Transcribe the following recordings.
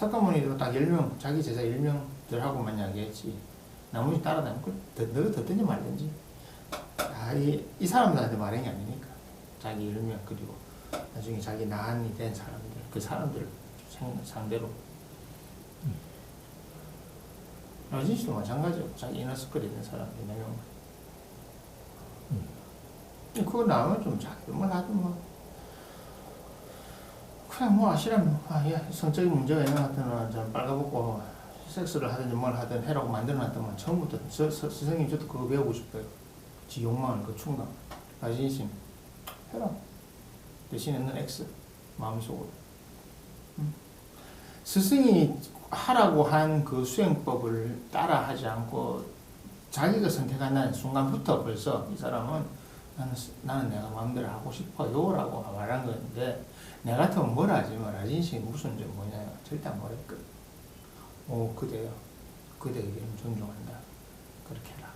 석가모니도 딱 10명, 자기 제자 10명들하고만 이야기했지. 나머지 따라다니고, 더, 너가 듣든지 말든지. 아, 이, 이 사람들한테 말한 게 아니니까. 자기 10명, 그리고 나중에 자기 나한이 된 사람들, 그 사람들 상- 상대로. 라진 씨도 마찬가지고, 자기 이너스클에 있는 사람 4명. 그거 나오면 좀 자기만 하든 뭐. 뭐 아시라면 아, 예, 성적인 문제가 있는 것 같으면 좀 빨가벗고 섹스를 하든지 뭘 하든 해라고 만들어놨더만 처음부터 서, 서, 선생님 저도 그거 배우고 싶어요. 지 욕망을 그 충당. 나진심 해라. 대신에 는 X 마음속으로. 음. 스승이 하라고 한 그 수행법을 따라하지 않고 자기가 선택한다는 순간부터 벌써 이 사람은 나는, 스- 나는 내가 마음대로 하고 싶어요 라고 말한 건데 내 같으면 뭘 하지 뭐 라진식이 무슨 좀 뭐냐. 절대 안 뭐랬거든 오 그대요 그대 의견을 존중한다. 그렇게 해라.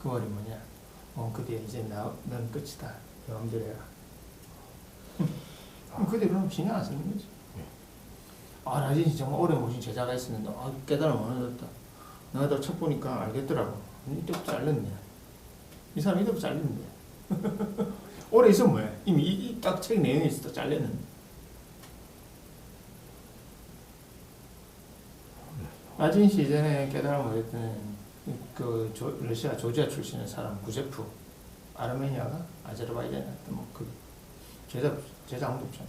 그 말이 뭐냐. 어 그대 이제 나, 넌 끝이다. 내 마음대로 해라. 그럼 그대로는 신경 안 쓰는 거지. 아 라진식 정말 오래 모신 제자가 있었는데 아 깨달음을 얻었다. 내가 더쳐 보니까 알겠더라고. 이때부터 잘렸네. 이 사람 이때부터 잘렸는데 오래 있으면 뭐해? 이미 이 딱책 내용이 있어 잘렸는데. 라진 씨 전에 깨달음을 얻었던 그 조, 러시아 조지아 출신의 사람 구제프 아르메니아가 아제르바이잔이 했던 뭐그 제자 제자 아무도 없잖아.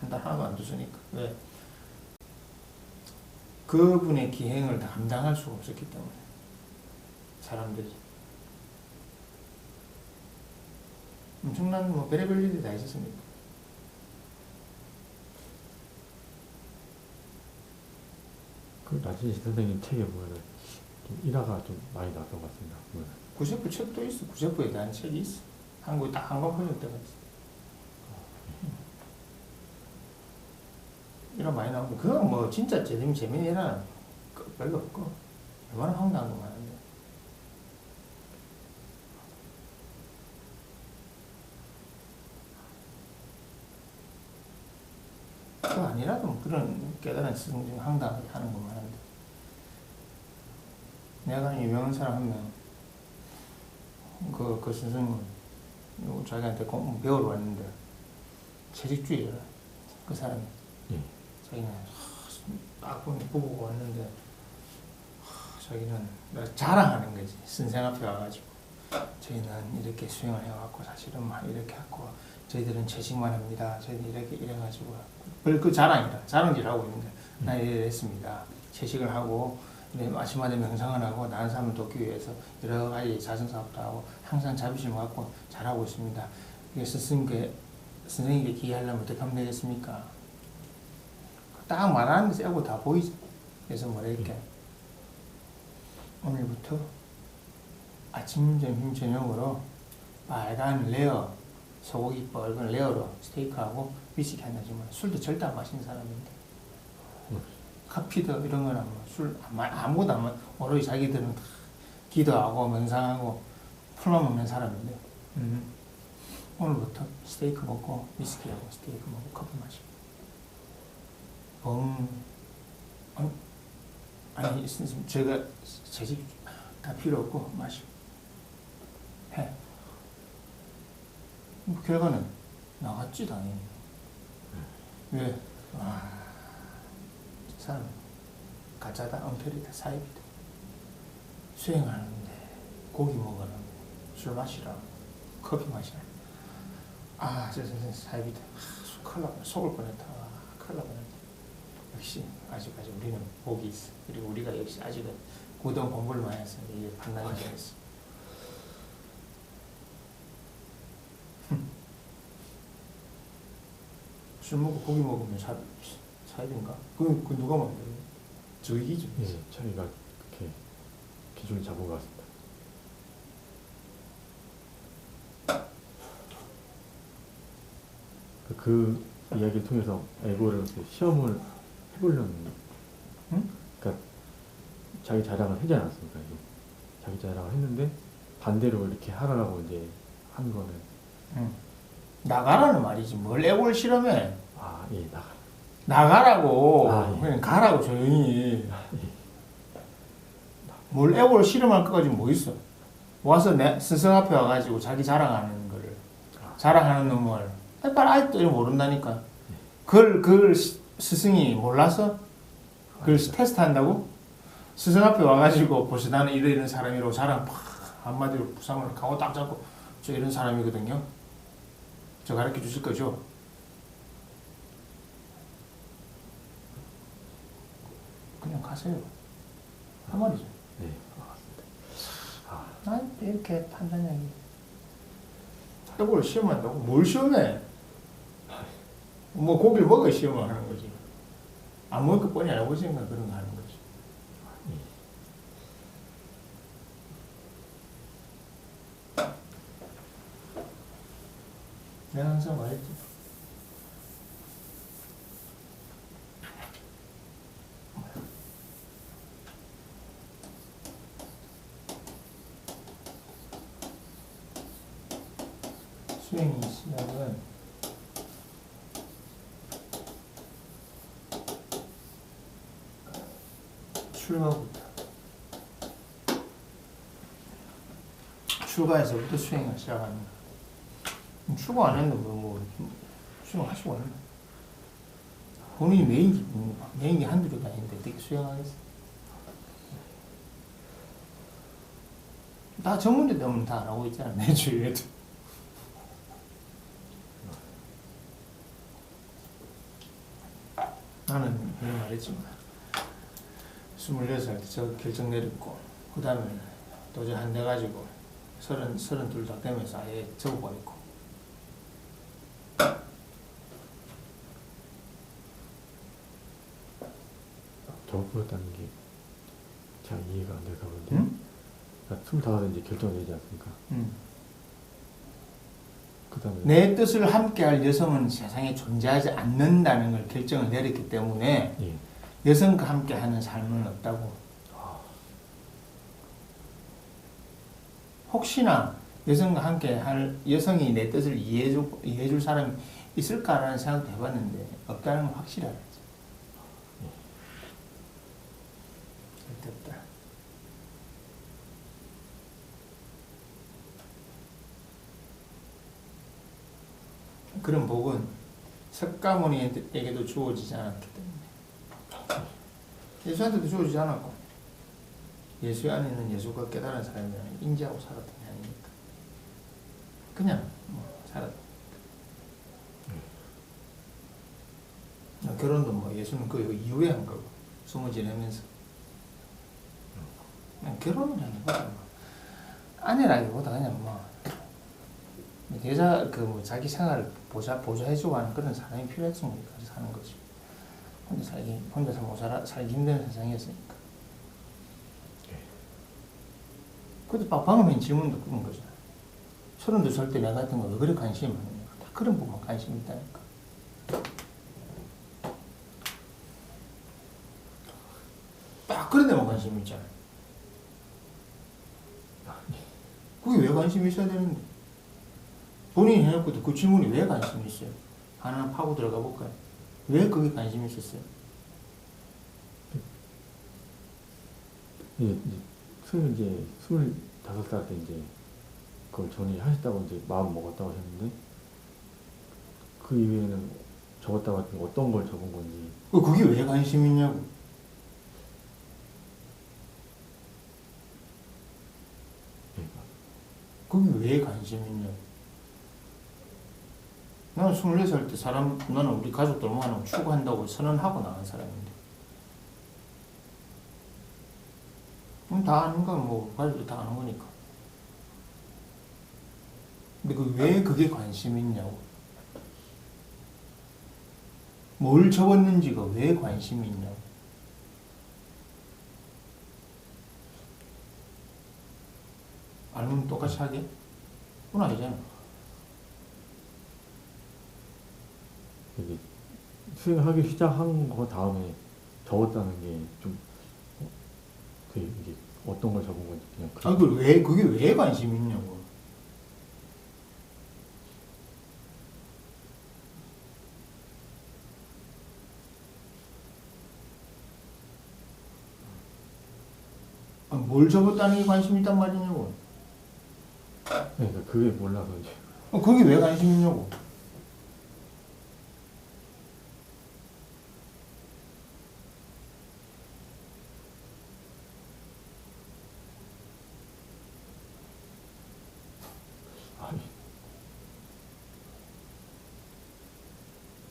한 달 하나도 안 두서니까. 왜? 그분의 기행을 감당할 수가 없었기 때문에 사람들이 엄청난 뭐 일이 다 있었습니다. 그 라진시 선생님 책에 보면은 좀 일화가 좀 많이 나왔던 것 같습니다. 보면은. 구세프 책도 있어. 구세프에 대한 책이 있어. 한국에 딱 한권 번역돼가 있어. 이런 많이 나오고 그건 뭐 진짜 재미 재미있는 일은 그 별로 없고 얼마나 황당한 거 많은데. 그 아니라도 뭐 그런 깨달은 스승 중 황당하게 하는 거 많은데. 내가 유명한 사람 한 명, 그, 그요 자기한테 공, 배우러 왔는데, 채식주의를, 그 사람이. 예. 자기는 딱 부부가 왔는데, 하, 자기는 나 자랑하는 거지. 선생 앞에 와가지고. 저희는 이렇게 수행을 해왔고, 사실은 막 이렇게 했고, 저희들은 채식만 합니다. 저희는 이렇게 이래가지고. 그, 그 자랑이다. 자랑질 하고 있는 거야. 나 이랬습니다. 채식을 하고, 네, 아침마다 명상을 하고 다른 사람을 돕기 위해서 여러 가지 자선사업도 하고 항상 자비심을 갖고 잘하고 있습니다. 스승께 선생님께 기여하려면 어떻게 하면 되겠습니까? 딱 말하는 게 세고 다 보이죠. 그래서 이렇게 오늘부터 아침, 점심, 저녁으로 빨간 레어 소고기 뻘건 레어로 스테이크하고 위스키 한 잔씩만 술도 절대 안 마시는 사람인데. 카피도 이런 거나 뭐술 아무것도 안 마, 오로지 자기들은 다 기도하고 명상하고 풀만 먹는 사람인데. 음. 오늘부터 스테이크 먹고 위스키하고 스테이크 먹고 커피 마시고. 범 어? 아니 제가 제집 다 필요 없고 마시고 해 뭐 결과는 나갔지 당연히. 왜? 아, 저 사람 가짜다? 엉터리다? 사입이다? 수행하는데 고기 먹으라고 술 마시라고 커피 마시라고. 아저 선생 사입이다. 아, 술 큰일 속을 뻔했다. 아, 큰일 날 뻔했다 역시 아직까지 우리는 복이 있어. 그리고 우리가 역시 아직은 고등 공부를 많이 해서 이게 판단이 되겠어 술 먹고 고기 먹으면 사, 사입인가? 그, 그 누가 만들어? 저기죠. 예, 자기가 그렇게 기준을 잡은 것 같습니다. 그- 그 이야기를 통해서 에고를 시험을 해보려는, 응? 그러니까 자기 자랑을 하지 않았습니까? 이게. 자기 자랑을 했는데 반대로 이렇게 하라고 이제 한 거는 응. 나가라는 말이지. 뭘 애고를 실험해. 아, 예, 나가. 나가라고. 아, 예. 그냥 가라고 조용히. 뭘 애고를 실험할 것까지 뭐 있어. 와서 내 스승 앞에 와가지고 자기 자랑하는 거를 자랑하는 놈을. 빨리 아직도 모른다니까. 그걸 그걸 스- 스승이 몰라서 그걸 테스트 한다고? 스승 앞에 와가지고 보시 나는 이런 이런 사람이라고 자랑 팍 한마디로 부상을 가고 딱 잡고 저 이런 사람이거든요 저 가르쳐 주실 거죠? 그냥 가세요. 한 말이죠. 네. 난 이렇게 판단력이. 이걸 시험한다고? 뭘 시험해? 뭐 고기를 먹어 시험을 하는 거지. 안 먹을 것 뻔히 알고 있으니까 그런 거 하는 거지 내가 항상 말했지 수행이 시작은 출가부터 출가에서부터 수행을 시작합니다. 출가 안 했는데 뭐, 뭐 수행하시고 왔나? 본인이 메인이 메인이 한두 개 아닌데 어떻게 수행하겠어? 다 전문대 때문에 다 알고 있잖아 내 주위에도. 나는 이런 말했지만 26살 때 저 결정 내렸고 그 다음에 도저히 안 돼가지고 서른 서른 둘다 되면서 아예 접어버렸고 접어버렸다는 게 잘 이해가 안 돼서 그런데 응? 그러니까 스물다섯에 이제 결정을 내지 않습니까? 응. 그 다음에 내 뜻을 함께할 여성은 세상에 존재하지 않는다는 걸 결정을 내렸기 때문에 예. 여성과 함께하는 삶은 없다고 혹시나 여성과 함께 할 여성이 내 뜻을 이해해줄, 이해해 줄 사람이 있을까라는 생각도 해봤는데 없다는 건 확실하지 절대 없다 그런 복은 석가모니에게도 주어지지 않았기 때문에. 예수한테도 주어지지 않았고 예수 안에 있는 예수가 깨달은 사람이라는 인지하고 살았던 게 아니니까. 그냥 뭐 살았 결혼도 뭐 예수는 그 이후에 한 거고 숨어 지내면서. 결혼이라기보다 뭐 아내라기보다 그냥 뭐 대자 그뭐 자기 생활을 보좌 보좌해주고 하는 그런 사람이 필요했으면 같이 사는 거지. 혼자 살기 혼자서 못 살아 살기 힘든 세상이었으니까. 막 방금 질문도 그런 거잖아. 서른두 살 때 나 같은 거 왜 그래 관심이 많냐. 다 그런 부분 관심 있다니까. 딱 그런 데만 관심 있잖아. 그게 왜 관심이 있어야 되는데? 본인이 해놓고도 그 질문이 왜 관심이 있어요? 하나 파고 들어가 볼까요? 왜 그게 관심이 있었어요? 이제, 이제 스물 이제 스물 다섯 살 때 이제 그걸 전이하셨다고 이제 마음 먹었다고 하셨는데 그 이후에는 적었다고 게 어떤 걸 적은 건지 그 그게 왜 관심 있냐고. 그러니까 그게 왜 관심 있냐고. 나는 24살 때 사람, 나는 우리 가족들 모아놓고 추구한다고 선언하고 나간 사람인데. 그럼 다 아는 건 뭐, 가족들 다 아는 거니까. 근데 그 왜 그게 관심 있냐고. 뭘 적었는지가 왜 관심이 있냐고. 알면 똑같이 하게? 그건 아니잖아. 이제 수행하기 시작한 거 다음에 적었다는 게좀 어, 그 이게 어떤 걸 적은 건지 그냥 아, 그 왜, 그게 왜 관심 있냐고. 아, 뭘 접었다는 게 관심 있단 말이냐고. 네, 그러니까 그게 몰라서 이제. 어, 그게 왜 관심이 있냐고.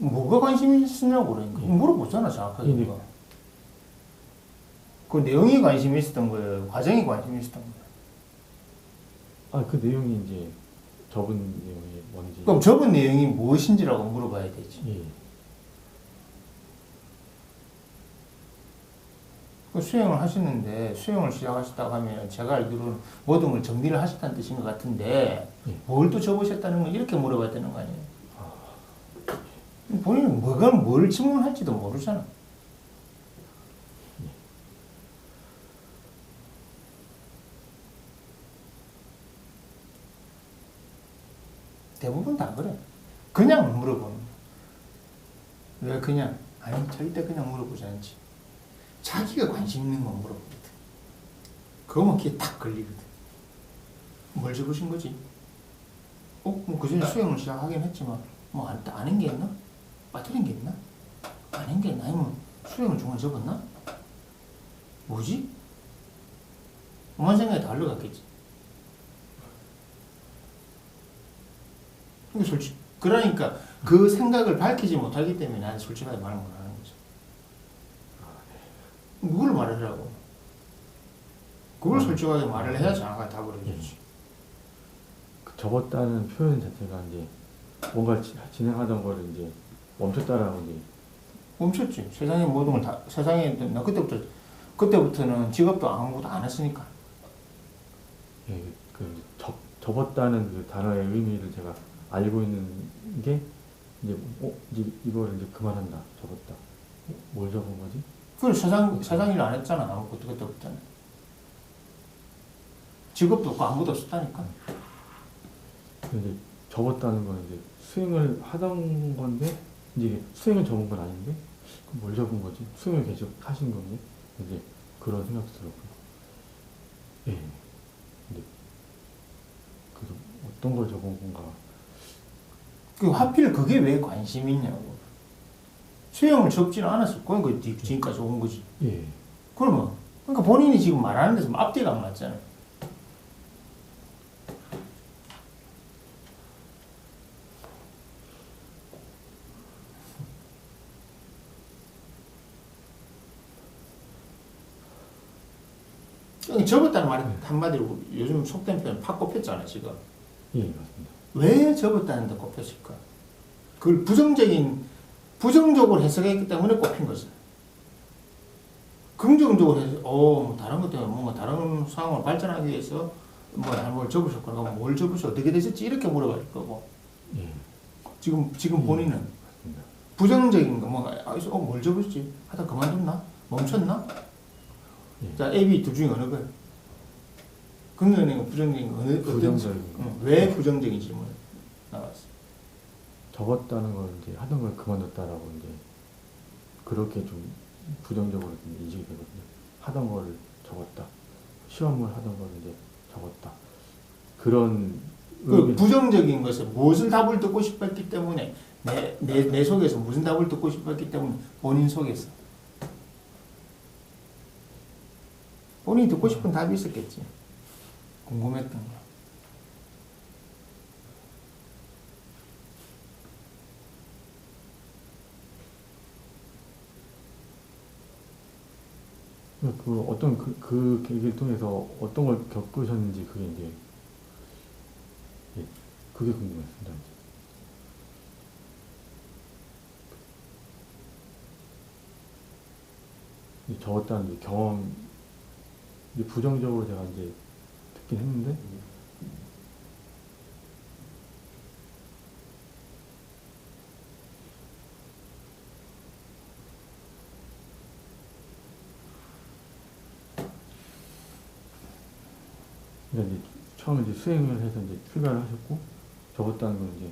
뭐가 관심 있으냐고 그러니까. 예. 물어보잖아, 정확하게. 예, 네. 그거. 그 내용이 관심이 있었던 거예요. 과정이 관심이 있었던 거예요. 아그 내용이 이제 적은 내용이 뭔지 그럼 적은 내용이 무엇인지라고 물어봐야 되지. 예. 그 수행을 하시는데 수행을 시작하셨다고 하면 제가 알기로는 모든 걸 정리를 하셨다는 뜻인 것 같은데 예. 뭘또 접으셨다는 걸 이렇게 물어봐야 되는 거 아니에요? 본인은 뭐가 뭘 질문할지도 모르잖아. 대부분 다 그래. 그냥 물어보는. 왜 그냥? 아니 절대 그냥 물어보지 않지. 자기가 관심 있는 거 물어보거든. 그거만 귀에 딱 걸리거든. 뭘 접으신 거지? 어? 뭐 그전에 수영을 시작하긴 했지만 뭐 안, 아는 게 있나? 빠뜨린 게 있나? 아닌 게 있나? 아니면 수영을 중간에 접었나? 뭐지? 엄한 생각이 다 흘러갔겠지. 근데 솔직 그러니까 그 생각을 밝히지 못하기 때문에 난 솔직하게 말을 못하는 거죠. 그걸 말하라고. 그걸 솔직하게 말을 해야 장아가 답을 해주지. 그 접었다는 표현 자체가 이제 뭔가 지- 진행하던 거를 이제 멈췄다라고 이제 멈췄지. 세상의 모든 걸 다, 세상에, 나 그때부터, 그때부터는 직업도 아무것도 안 했으니까. 예, 그 접, 접었다는 그 단어의 의미를 제가 알고 있는 게 이제 어 이제 이거를 이제 그만한다 접었다 어, 뭘 접은 거지? 그걸 세상, 세상 일 안 했잖아. 아무것도 그때부터는. 직업도 없고 아무것도 없었다니까. 근데 이제 접었다는 건 이제 수행을 하던 건데 이제 수행을 접은 건 아닌데 뭘 접은 거지? 수행을 계속 하신 건데 이제 그런 생각도 들었고요. 예. 근데 그래서 어떤 걸 접은 건가? 그 하필 그게 왜 관심이 있냐고. 수영을 접지는 않았을 거야. 그 뒤- 지금까지 온 거지. 예. 그러면, 그러니까 본인이 지금 말하는 데서 앞뒤가 안 맞잖아. 그 접었다는 말이 한마디로 요즘 속된 표현 팍 꼽혔잖아 지금. 예, 맞습니다. 왜 접었다는 데 꼽혔을까? 그걸 부정적인 부정적으로 해석했기 때문에 꼽힌 거지. 긍정적으로 해서 어, 뭐 다른 것 때문에 뭔가 다른 상황을 발전하기 위해서 뭐뭘 접으셨거나 그럼 뭘 접으셔 어떻게 되셨지 이렇게 물어볼 거고 예. 지금 지금 음. 본인은 맞습니다. 부정적인 거 뭔가 아, 어, 뭘 접으셨지 하다 그만뒀나 멈췄나? 예. 자 A, B 둘 중에 어느 거예요? 긍정적인 거 부정적인 거 어느 부정적인 거. 응, 왜 부정적인 질문 나왔어? 접었다는 걸 이제 하던 걸 그만뒀다라고 이제 그렇게 좀 부정적으로 좀 인식이 되거든요. 하던 거를 접었다. 시험을 하던 걸 이제 접었다. 그런 그 부정적인 것에 무엇을 답을 듣고 싶었기 때문에 내, 내, 내 속에서 무슨 답을 듣고 싶었기 때문에 본인 속에서 본인이 듣고 싶은 답이 있었겠지 궁금했던 거 그 어떤 그, 그 계기를 통해서 어떤 걸 겪으셨는지 그게 이제 예, 그게 궁금했습니다. 이제 적었다는 경험 이제 부정적으로 제가 이제 듣긴 했는데. 이제 처음에 이제 수행을 해서 이제 출가를 하셨고 접었다는 건 이제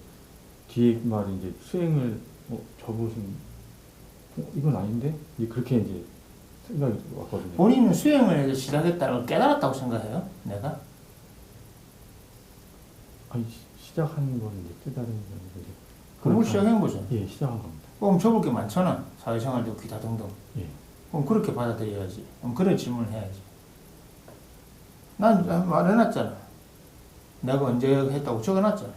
뒤에 말이 이제 수행을 어, 접으신 어, 이건 아닌데? 이제 그렇게 이제 생각이 왔거든요. 본인은 수행을 해서 시작했다는 걸 깨달았다고 생각해요? 내가? 아니 시- 시작하는 건 이제 깨달은 건 이제 그걸 그렇다. 시작해보죠. 예, 시작한 겁니다. 그럼 접을 게 많잖아. 사회생활도 기타 등등. 예. 그럼 그렇게 받아들여야지. 그럼 그런 질문을 해야지. 난 말해놨잖아. 내가 언제 했다고 적어놨잖아.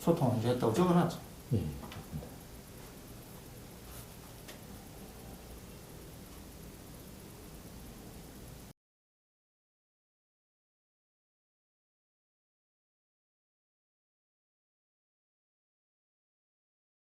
소통 언제 했다고 적어놨잖아. 예.